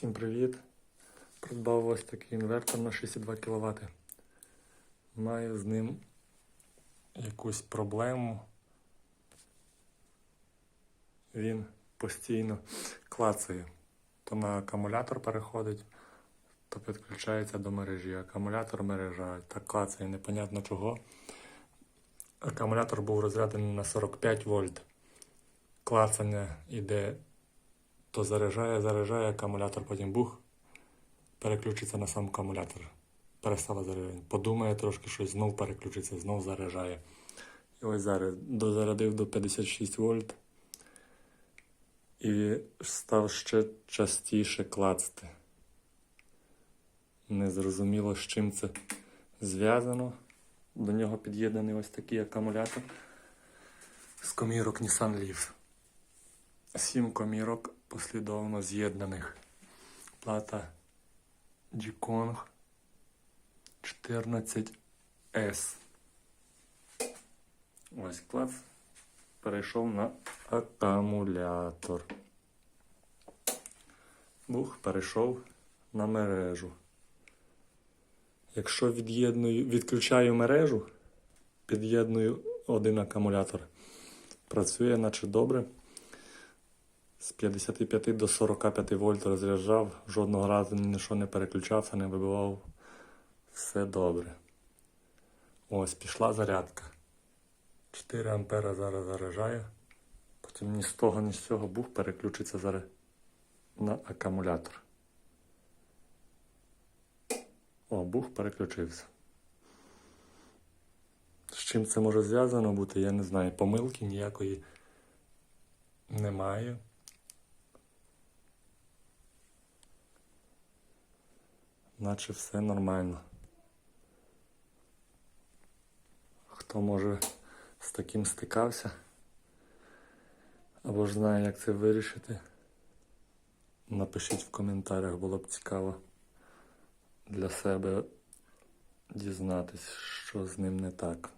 Всім привіт! Придбав ось такий інвертор на 62 кВт. Маю з ним якусь проблему. Він постійно клацає. То на акумулятор переходить, то підключається до мережі. Акумулятор мережа. Так клацає, непонятно чого. Акумулятор був розрядений на 45 вольт. Клацання іде то заряджає, заряджає акумулятор, потім бух, переключиться на сам акумулятор. Перестала заряджати. Подумає трошки щось, знов переключиться, знов заряджає. І ось зараз дозарядив до 56 вольт і став ще частіше клацати. Незрозуміло, з чим це зв'язано. До нього під'єднаний ось такий акумулятор з комірок Nissan Leaf. Сім комірок послідовно з'єднаних. Плата G-Kong 14S. Ось клас. Перейшов на акумулятор. Бух перейшов на мережу. Якщо від'єдную, відключаю мережу, під'єдную один акумулятор. Працює наче добре. З 55 до 45 вольт розряджав, жодного разу ні на що не переключався, не вибивав. Все добре. Ось пішла зарядка. 4 ампера зараз заряджає. Потім ні з того, ні з цього бух переключиться зараз на акумулятор. О, бух переключився. З чим це може зв'язано бути, я не знаю. Помилки ніякої немає. Наче все нормально. Хто може з таким стикався? Або ж знає, як це вирішити? Напишіть в коментарях, було б цікаво для себе дізнатись, що з ним не так.